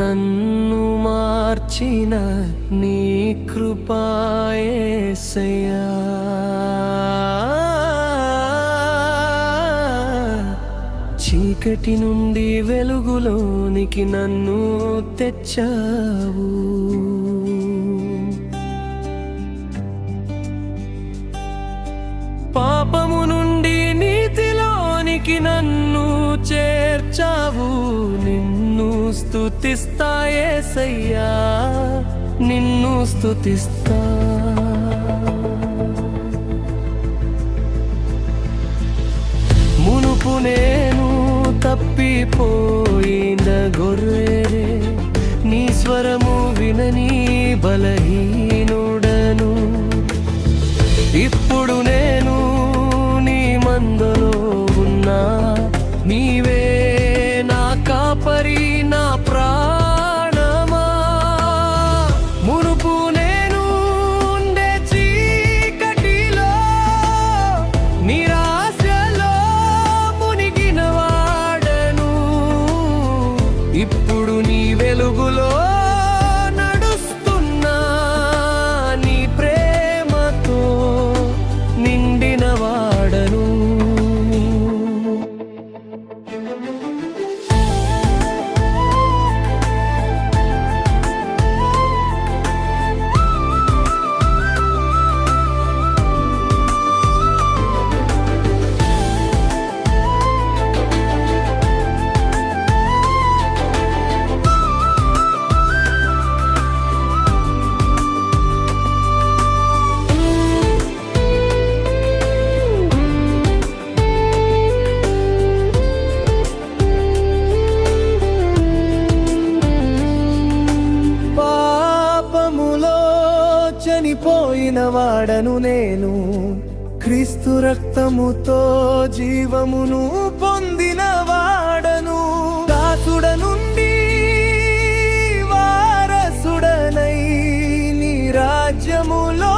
నన్ను మార్చిన నీ కృపాయసయా చీకటి నుండి వెలుగులోనికి నన్ను తెచ్చావు. పాపము నుండి నీతిలోనికి నన్ను చేర్చావు. నిన్ను స్తుతిస్తాయేసయ్యా నిన్ను స్తుతిస్తా మునుపు నేను తప్పిపోయిన గొర్రె నీ స్వరము వినని బలహీనుడను. ఇప్పుడు నేను నీ మందలో ఉన్నా వెలుగులో నడుస్తున్నా నీ ప్రేమతో నిండిన వాడను. చనిపోయిన వాడను నేను. క్రీస్తు రక్తముతో జీవమును పొందిన వాడను దాసుడ నుండి వారసుడనై నీ రాజ్యములో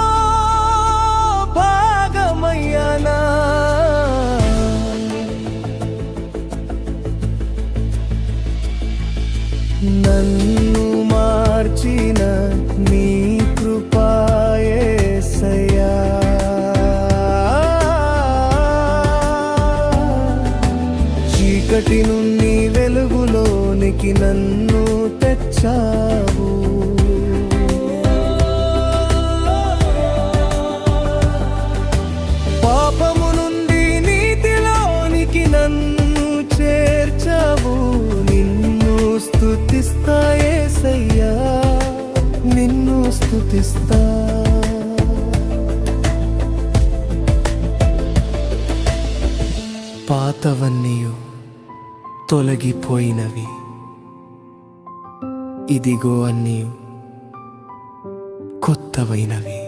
చీకటి నుండి వెలుగులోనికి నన్ను తెచ్చావు. పాపము నుండి నీతిలోనికి నన్ను చేర్చావు. నిన్ను స్తుతిస్తాయేసయ్యా నిన్ను స్తుతిస్తా. పాతవన్నీయు తొలగిపోయినవి. ఇదిగో అన్నీ కొత్తవైనవి.